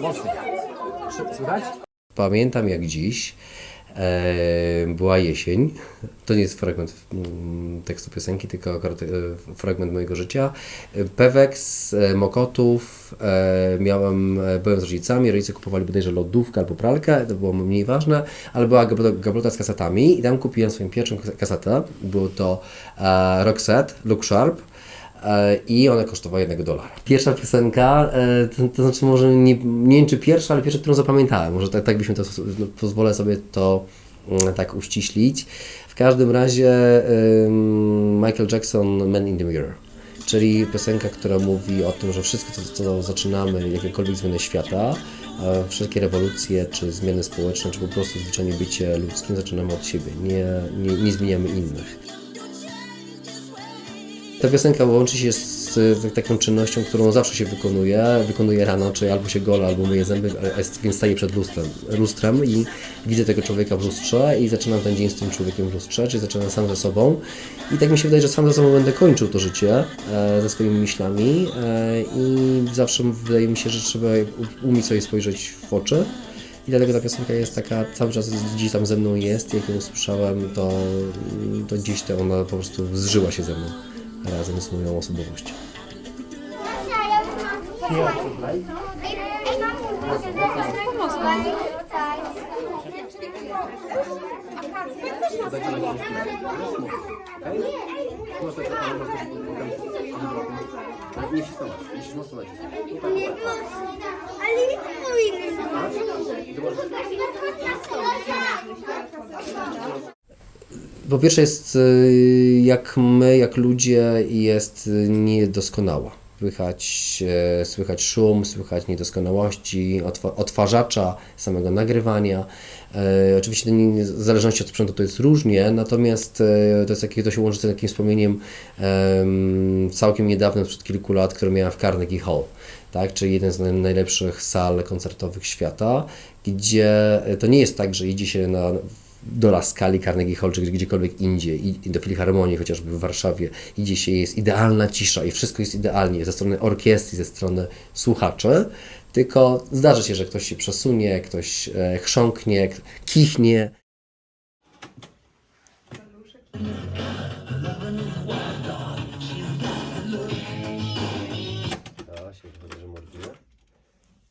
Mocno. Słychać? Pamiętam jak dziś. E, była jesień. To nie jest fragment mm, tekstu piosenki, tylko akurat e, fragment mojego życia. E, Pewex, e, Mokotów. E, miałem, e, byłem z rodzicami. Rodzice kupowali bodajże lodówkę albo pralkę. To było mniej ważne, ale była gablota, gablota z kasetami i tam kupiłem swoją pierwszą kasetę. Było to e, Roxette, Look Sharp. E, i ona kosztowała jednego dolara. Pierwsza piosenka, e, to, to znaczy może nie, nie wiem czy pierwsza, ale pierwsza, którą zapamiętałem. Może tak, tak byśmy to, no, pozwolę sobie to mm, tak uściślić. W każdym razie Michael Jackson Man in the Mirror. Czyli piosenka, która mówi o tym, że wszystko, co, co zaczynamy, jakiekolwiek zmiany świata, e, wszelkie rewolucje, czy zmiany społeczne, czy po prostu zwyczajnie bycie ludzkim, zaczynamy od siebie. Nie, nie, nie zmieniamy innych. Ta piosenka łączy się z taką czynnością, którą zawsze się wykonuje. Wykonuje rano, czyli albo się gola, albo myje zęby, więc staję przed lustrem, lustrem i widzę tego człowieka w lustrze i zaczynam ten dzień z tym człowiekiem w lustrze, czyli zaczynam sam ze sobą. I tak mi się wydaje, że sam ze sobą będę kończył to życie e, ze swoimi myślami e, i zawsze wydaje mi się, że trzeba umieć sobie spojrzeć w oczy. I dlatego ta piosenka jest taka, cały czas gdzieś tam ze mną jest. Jak ją usłyszałem, to, to gdzieś to ona po prostu zżyła się ze mną razem z moją osobowością. Nie Po pierwsze jest y, jak my, jak ludzie jest y, niedoskonała. Słychać, e, słychać szum, słychać niedoskonałości, odtwarzacza, samego nagrywania. E, oczywiście w zależności od sprzętu to jest różnie, natomiast e, to jest takie, to się łączy z takim wspomnieniem em, całkiem niedawnym, sprzed kilku lat, które miałem w Carnegie Hall, tak? czyli jeden z naj- najlepszych sal koncertowych świata, gdzie to nie jest tak, że idzie się na do Laskali, Carnegie Hall, czy gdziekolwiek indziej, i do Filharmonii, chociażby w Warszawie, idzie się, jest idealna cisza i wszystko jest idealnie ze strony orkiestry, ze strony słuchaczy, tylko zdarzy się, że ktoś się przesunie, ktoś e, chrząknie, kichnie. To się wydaje, że.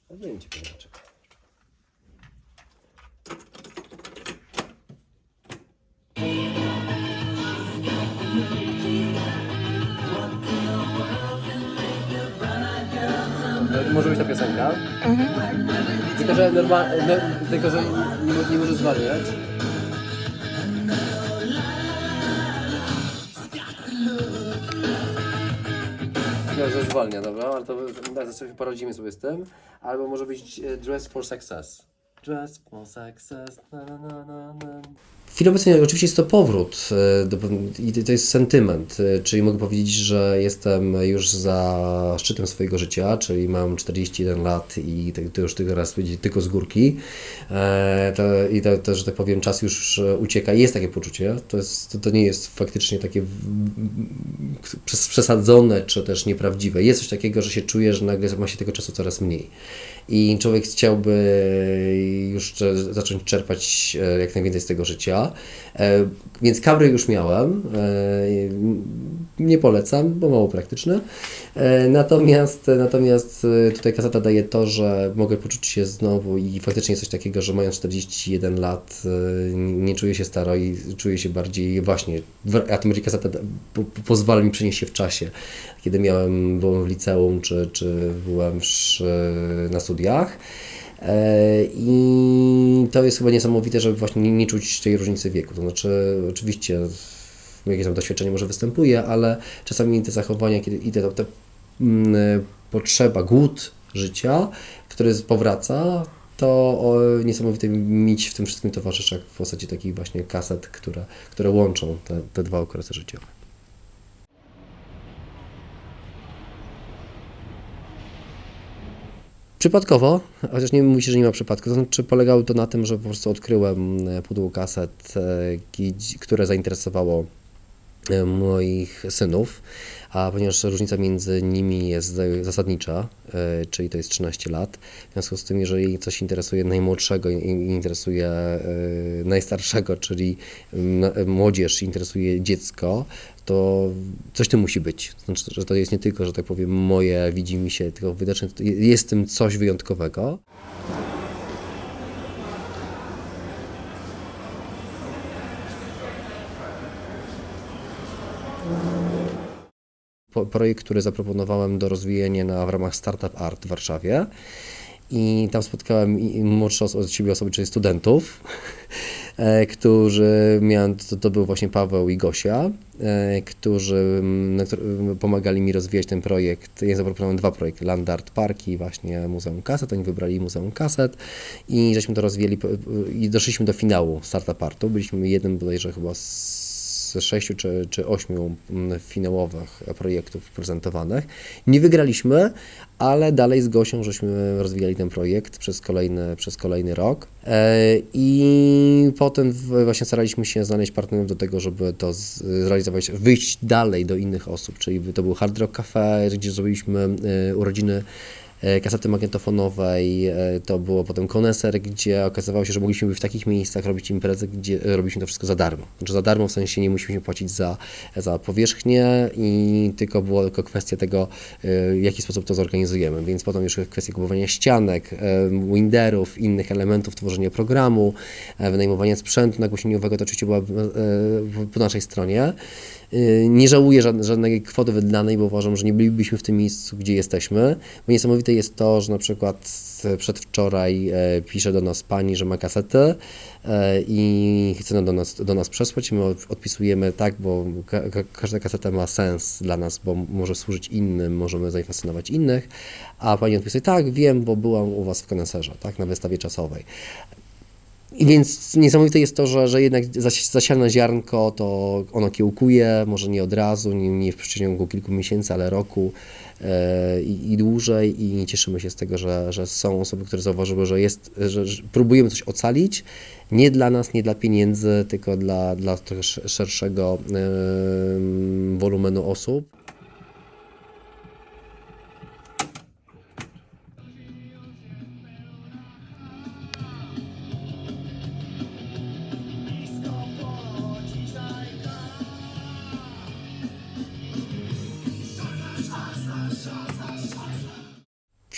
A wiem piosenka. Tylko, że normalnie, no, tylko, że nie, nie może zwalniać. Tylko, że zwalnia, dobra, ale to teraz sobie poradzimy sobie z tym. Albo może być e, Dress for Success. Dress for Success. Na, na, na, na, na. W chwili obecnej oczywiście jest to powrót e, i to jest sentyment, e, czyli mogę powiedzieć, że jestem już za szczytem swojego życia, czyli mam 41 lat i to już teraz powiedzieć tylko z górki. E, I to, to, że tak powiem, czas już ucieka. Jest takie poczucie, to, jest, to, to nie jest faktycznie takie przesadzone czy też nieprawdziwe. Jest coś takiego, że się czuje, że nagle ma się tego czasu coraz mniej. I człowiek chciałby już zacząć czerpać jak najwięcej z tego życia. E, Więc kabry już miałem. E, Nie polecam, bo mało praktyczne. E, Natomiast, natomiast tutaj kaseta daje to, że mogę poczuć się znowu i faktycznie coś takiego, że mając 41 lat nie czuję się staro i czuję się bardziej właśnie, a tym bardziej kaseta pozwala mi przenieść się w czasie. Kiedy miałem, byłem w liceum, czy, czy byłem w, na studiach. E, I to jest chyba niesamowite, żeby właśnie nie, czuć tej różnicy wieku. To znaczy, oczywiście jakieś tam doświadczenie może występuje, ale czasami te zachowania, kiedy idę, to, mm, potrzeba, głód życia, który powraca, to niesamowite mieć w tym wszystkim towarzyszy w postaci takich właśnie kaset, które, które łączą te, te dwa okresy życiowe. Przypadkowo, chociaż nie mówi się, że nie ma przypadku, to znaczy polegało to na tym, że po prostu odkryłem e, pudło kaset, e, które zainteresowało moich synów, a ponieważ różnica między nimi jest za- zasadnicza, e, czyli to jest 13 lat, w związku z tym, jeżeli coś interesuje najmłodszego i interesuje e, najstarszego, czyli młodzież, interesuje dziecko, to coś tu musi być. Znaczy, że to jest nie tylko, że tak powiem, moje widzi mi się, tylko widocznie jest tym coś wyjątkowego. Projekt, który zaproponowałem do rozwijania na, w ramach Startup Art w Warszawie. I tam spotkałem młodsze od siebie osoby, czyli studentów, e, którzy miałem, to, to był właśnie Paweł i Gosia, e, którzy pomagali mi rozwijać ten projekt. Ja zaproponowałem dwa projekty, Land Art Park i właśnie Muzeum Kaset. Oni wybrali Muzeum Kaset i żeśmy to rozwijali i doszliśmy do finału Startup Artu. Byliśmy jednym bodajże chyba z z sześciu czy, czy ośmiu mm, finałowych projektów prezentowanych. Nie wygraliśmy, ale dalej z Gosią żeśmy rozwijali ten projekt przez kolejny, przez kolejny rok. E, I potem właśnie staraliśmy się znaleźć partnerów do tego, żeby to zrealizować, wyjść dalej do innych osób, czyli to był Hard Rock Cafe, gdzie zrobiliśmy e, urodziny kasety magnetofonowej, e, to było potem koneser, gdzie okazywało się, że mogliśmy w takich miejscach robić imprezy, gdzie e, robiliśmy to wszystko za darmo. Znaczy za darmo w sensie nie musimy płacić za, za powierzchnię i tylko było tylko kwestia tego, e, w jaki sposób to zorganizujemy. Więc potem już kwestia kupowania ścianek, e, winderów, innych elementów, tworzenia programu, e, wynajmowania sprzętu nagłośnieniowego, to oczywiście była e, po naszej stronie. Y, Nie żałuję żadnej, kwoty wydanej, bo uważam, że nie bylibyśmy w tym miejscu, gdzie jesteśmy. Bo niesamowite jest to, że na przykład przedwczoraj e, pisze do nas pani, że ma kasetę e, i chce do nas, do nas przesłać. My odpisujemy tak, bo ka każda kaseta ma sens dla nas, bo może służyć innym, możemy zafascynować innych. A pani odpisuje, tak, wiem, bo byłam u was w koneserze, tak, na wystawie czasowej. I więc niesamowite jest to, że, że jednak zasiane ziarnko to ono kiełkuje, może nie od razu, nie, nie w przeciągu kilku miesięcy, ale roku e, i, dłużej i cieszymy się z tego, że, że są osoby, które zauważyły, że, jest, że, że próbujemy coś ocalić, nie dla nas, nie dla pieniędzy, tylko dla, dla szerszego em, wolumenu osób.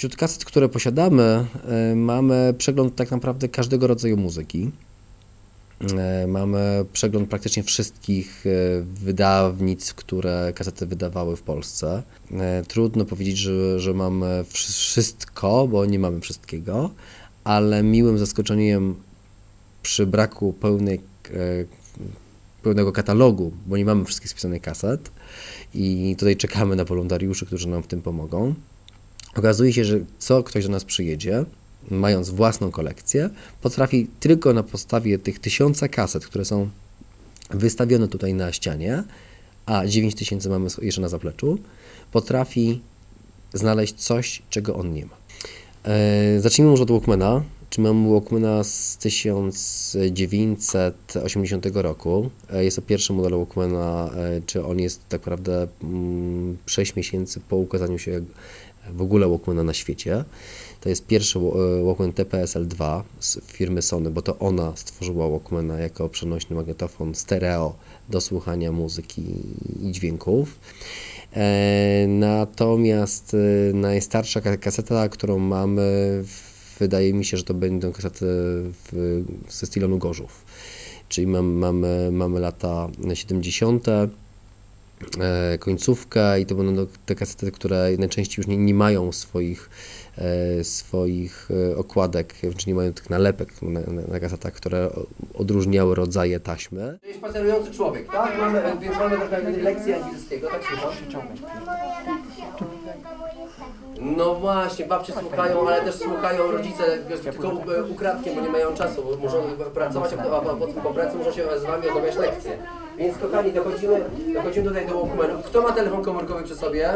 Wśród kaset, które posiadamy, e, mamy przegląd tak naprawdę każdego rodzaju muzyki. E, Mamy przegląd praktycznie wszystkich e, wydawnictw, które kasety wydawały w Polsce. Trudno powiedzieć, że, że mamy wszy- wszystko, bo nie mamy wszystkiego, ale miłym zaskoczeniem przy braku pełnej, pełnego katalogu, bo nie mamy wszystkich spisanych kaset i tutaj czekamy na wolontariuszy, którzy nam w tym pomogą. Okazuje się, że co ktoś do nas przyjedzie, mając własną kolekcję, potrafi tylko na podstawie tych tysiąca kaset, które są wystawione tutaj na ścianie, a 9 tysięcy mamy jeszcze na zapleczu, potrafi znaleźć coś, czego on nie ma. E, zacznijmy może od Walkmana. Czy mamy Walkmana z 1980 roku? E, Jest to pierwszy model Walkmana. e, Czy on jest tak naprawdę mm, 6 miesięcy po ukazaniu się w ogóle Walkmana na świecie? To jest pierwszy e, Walkman TPSL2 z firmy Sony, bo to ona stworzyła Walkmana jako przenośny magnetofon stereo do słuchania muzyki i dźwięków. Natomiast najstarsza ka- kaseta, którą mamy, w- wydaje mi się, że to będą kasety w, ze stylonu Gorzów. Czyli mam, mamy, mamy lata 70., e, końcówkę i to będą te kasety, które najczęściej już nie, nie mają swoich, e, swoich e, okładek, czy nie mają tych nalepek na, na, kasetach, które odróżniały rodzaje taśmy. To jest spacerujący człowiek, tak? Mamy, więc mamy lekcję angielskiego, tak słucham? No właśnie, babcie słuchają, ale też słuchają rodzice tylko e, ukradkiem, bo nie mają czasu, bo muszą pracować, a po, a po, pracy muszą się z wami odrabiać lekcje. Więc kochani, dochodzimy, dochodzimy tutaj do Walkmanu. Kto ma telefon komórkowy przy sobie?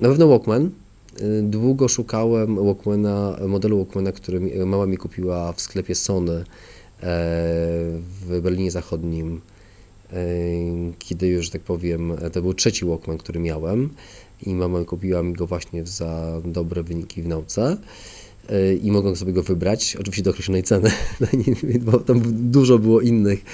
Na pewno Walkman. Długo szukałem Walkmana, modelu Walkmana, który mama mi kupiła w sklepie Sony e, w Berlinie Zachodnim kiedy już, tak powiem, to był trzeci Walkman, który miałem i mama kupiła mi go właśnie za dobre wyniki w nauce y, i mogłem sobie go wybrać, oczywiście do określonej ceny, no bo tam dużo było innych,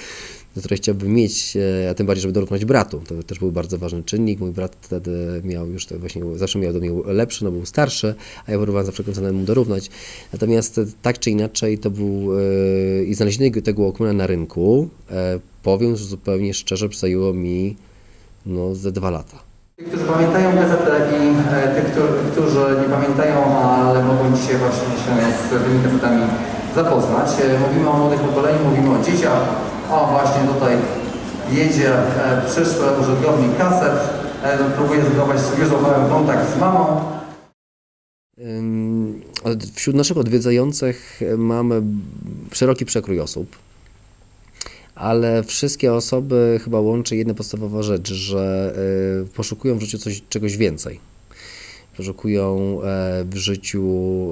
które chciałbym mieć, e, a tym bardziej, żeby dorównać bratu. To też był bardzo ważny czynnik. Mój brat wtedy miał już to właśnie, zawsze miał do mnie lepszy, no był starszy, a ja próbowałem za wszelką cenę mu dorównać. Natomiast tak czy inaczej to był e, i znalezienie tego Walkmana na rynku, e, powiem zupełnie szczerze, zajęło mi no, ze dwa lata. Tych, którzy pamiętają gazetę i e, tych, którzy, nie pamiętają, ale mogą dzisiaj właśnie się z tymi gazetami zapoznać. E, Mówimy o młodych pokoleniu, mówimy o dzieciach. O, właśnie tutaj jedzie e, przyszły użytkownik kaset. Próbuje zbudować, już złapałem kontakt z mamą. Wśród naszych odwiedzających mamy szeroki przekrój osób, ale wszystkie osoby chyba łączy jedna podstawowa rzecz, że y, poszukują w życiu coś, czegoś więcej. Poszukują e, w życiu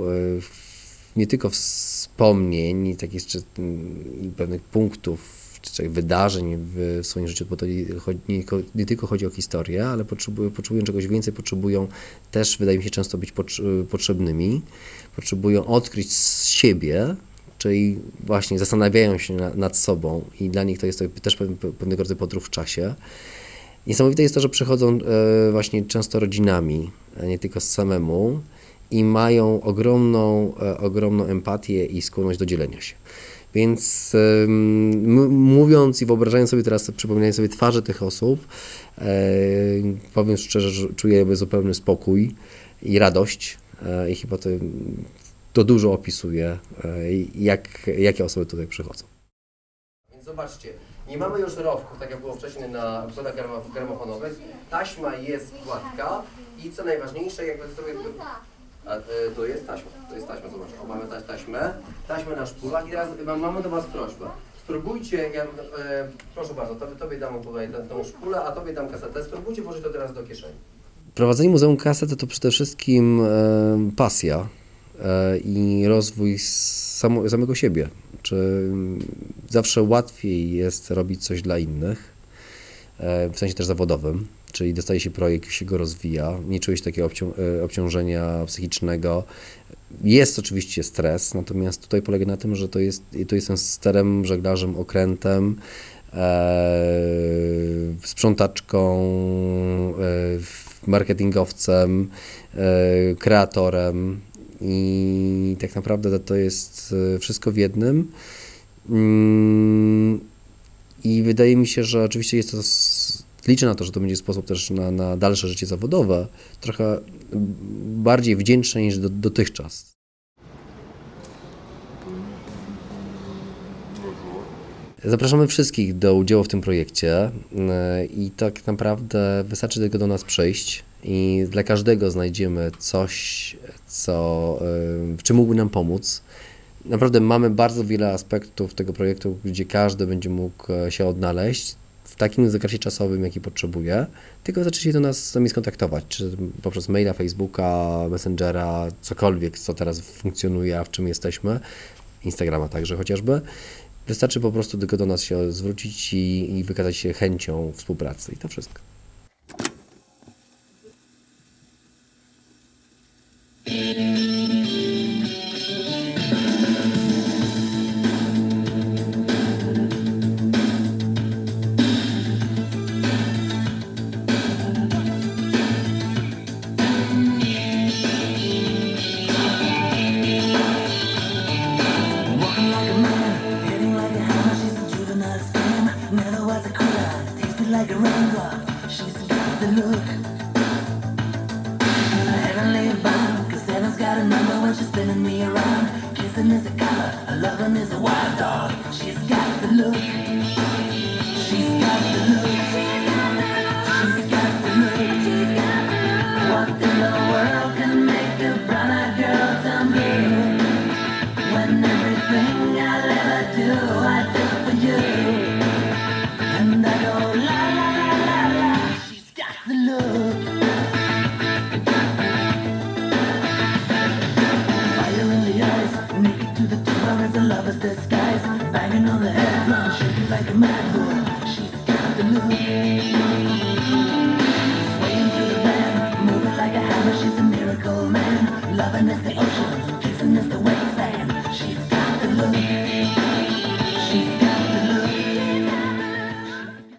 e, nie tylko wspomnień, takich jeszcze mm, pewnych punktów czy wydarzeń w swoim życiu, bo to nie, tylko chodzi o historię, ale potrzebują, potrzebują czegoś więcej, potrzebują też, wydaje mi się, często być potrz- potrzebnymi, potrzebują odkryć z siebie, czyli właśnie zastanawiają się na, nad sobą i dla nich to jest to też pewnego rodzaju podróż w czasie. Niesamowite jest to, że przychodzą e, właśnie często rodzinami, a nie tylko samemu i mają ogromną, e, ogromną empatię i skłonność do dzielenia się. Więc mówiąc i wyobrażając sobie teraz, przypominając sobie twarze tych osób, e, powiem szczerze, że czuję zupełny spokój i radość i chyba to, to dużo opisuje, e, jak, jakie osoby tutaj przychodzą. Więc zobaczcie, nie mamy już rowków, tak jak było wcześniej na płytach gramo- gramofonowych. Taśma jest gładka i co najważniejsze, jakby sobie... A, e, to jest taśma, to jest taśma, zobacz. O, mamy taś, taśmę, taśmę na szpulach i teraz mam, mamy do Was prośbę. Spróbujcie, ja, e, proszę bardzo, tobie, tobie dam tutaj tę, tą szpulę, a Tobie dam kasetę. Spróbujcie włożyć to teraz do kieszeni. Prowadzenie Muzeum Kasety to przede wszystkim e, pasja i rozwój samego siebie. Czy zawsze łatwiej jest robić coś dla innych, e, w sensie też zawodowym, czyli dostaje się projekt, się go rozwija, nie czuje się takiego obcią, e, obciążenia psychicznego. Jest oczywiście stres, natomiast tutaj polega na tym, że to jest, to jestem sterem, żeglarzem, okrętem, e, sprzątaczką, e, marketingowcem, e, kreatorem i tak naprawdę to jest e, wszystko w jednym. Mm, I wydaje mi się, że oczywiście jest to. Liczę na to, że to będzie sposób też na, na dalsze życie zawodowe, trochę bardziej wdzięczny niż do, dotychczas. Zapraszamy wszystkich do udziału w tym projekcie yy, i tak naprawdę wystarczy tylko do nas przyjść i dla każdego znajdziemy coś, co, w czym mógłby nam pomóc. Naprawdę mamy bardzo wiele aspektów tego projektu, gdzie każdy będzie mógł e, się odnaleźć w takim zakresie czasowym, jaki potrzebuje. Tylko zacznijcie do nas z nami skontaktować, czy poprzez maila, Facebooka, Messengera, cokolwiek, co teraz funkcjonuje, a w czym jesteśmy. Instagrama także chociażby. Wystarczy po prostu tylko do nas się zwrócić i, i wykazać się chęcią współpracy. I to wszystko. Tasted like a raindrop. She's got the look. Heavenly bound, cause heaven's got a number when she's spinning me around. Kissing is a color, a loving is a wild dog. She's got the look.